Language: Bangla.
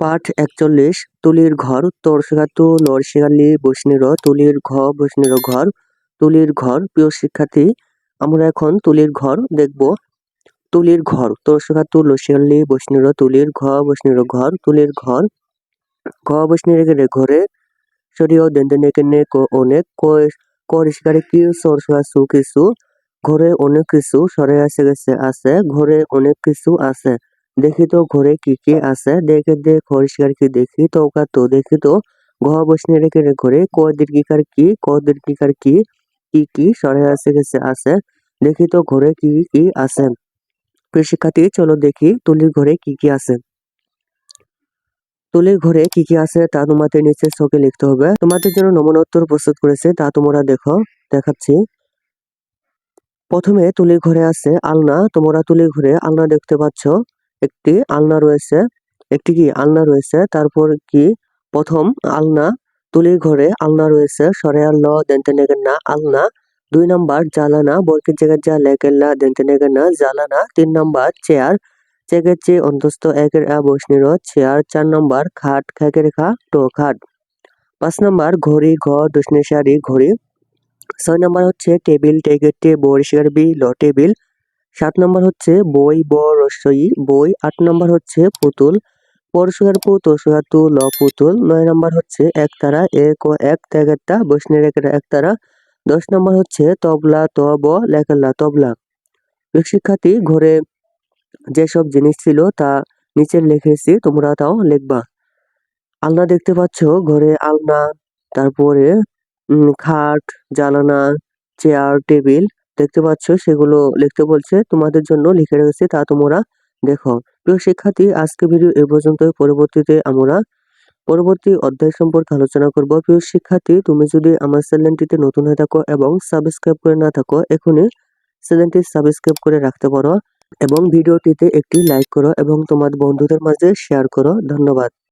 পাঠ একচল্লিশ, তুলির ঘর তরসিকাতু লরসিকালি বসনির তুলির ঘ বসনির ঘর, তুলির ঘর, প্রিয় শিক্ষার্থী, আমরা এখন তুলির ঘর দেখব। তুলির ঘর তরসিকাতু লসিকালি বসনির তুলির ঘ বসনির ঘর, তুলির ঘর, ঘ গেলে ঘরে শরীয় দেন্দনে কো, অনেক করিষ্কারে কি সরসা সু কিছু ঘরে অনেক কিছু সরে আসে, গেছে, আছে, ঘরে অনেক কিছু আছে। দেখি তো ঘরে কি কি আছে। দেখে দে, পরিষ্কার কি দেখি তো ওকা তো দেখি তো। ঘ বসনে রেখে ঘরে? ক দীর্ঘিকার কি? ক দীর্ঘিকার কি? কি কি? সরে আসে গেছে, আছে। দেখি তো ঘরে কি কি আছে। প্রিয় শিক্ষার্থী, চলো দেখি তুলির ঘরে কি কি আছে। তুলির ঘরে কি কি আছে তা তোমাদের নিচে ছকে লিখতে হবে। তোমাদের জন্য নমুনা উত্তর প্রস্তুত করেছে, তা তোমরা দেখো, দেখাচ্ছি। প্রথমে তুলির ঘরে আছে আলনা। তোমরা তুলির ঘরে আলনা দেখতে পাচ্ছ। একটি আলনা রয়েছে। একটি কি আলনা রয়েছে? তারপর কি প্রথম আলনা তুলির ঘরে আলনা রয়েছে। সরে আল্লাহ দেনতে না আলনা। দুই নাম্বার জালানা বর্গের জায়গায় যা লেগেল্লা দেনতে না জালানা। তিন নাম্বার চেয়ার, চেকের চেয়ে অন্তস্থ একের আ বসনির চেয়ার, চার নাম্বার খাট, খেকের খা, টো, খাট। পাঁচ নাম্বার ঘড়ি ঘর সারি ঘড়ি। ছয় নাম্বার হচ্ছে টেবিল, টেকের টে বরিষ্কার বি, ল, টেবিল। সাত নম্বর হচ্ছে বই, ব, রসই, বই। আট নম্বর হচ্ছে পুতুল। পরশুয়ার পু তসুয়ার তু ল, পুতুল। নয় নম্বর হচ্ছে একতারা এক ও এক, ত্যাগেরটা বৈষ্ণের একের একতারা। দশ নম্বর হচ্ছে তবলা, ত, ব লেখাল্লা তবলা। শিক্ষার্থী, ঘরে যেসব জিনিস ছিল তা নিচে লিখেছি তোমরা তাও লিখবা। আলনা দেখতে পাচ্ছ, ঘরে আলনা, তারপরে খাট, জানালা, চেয়ার, টেবিল। দেখতে পাচ্ছ, সেগুলো লিখতে বলছে, তোমাদের জন্য লিখে রেখেছি, তা তোমরা দেখো। প্রিয় শিক্ষার্থী আজকে ভিডিও এ পর্যন্ত পরবর্তীতে আমরা পরবর্তী অধ্যায় সম্পর্কে আলোচনা করব। প্রিয় শিক্ষার্থী, তুমি যদি আমার চ্যানেলটিতে নতুন হয়ে থাকো এবং সাবস্ক্রাইব করে না থাকো, এখনই চ্যানেলটি সাবস্ক্রাইব করে রাখতে পারো এবং ভিডিওটিতে একটি লাইক করো এবং তোমার বন্ধুদের মাঝে শেয়ার করো। ধন্যবাদ।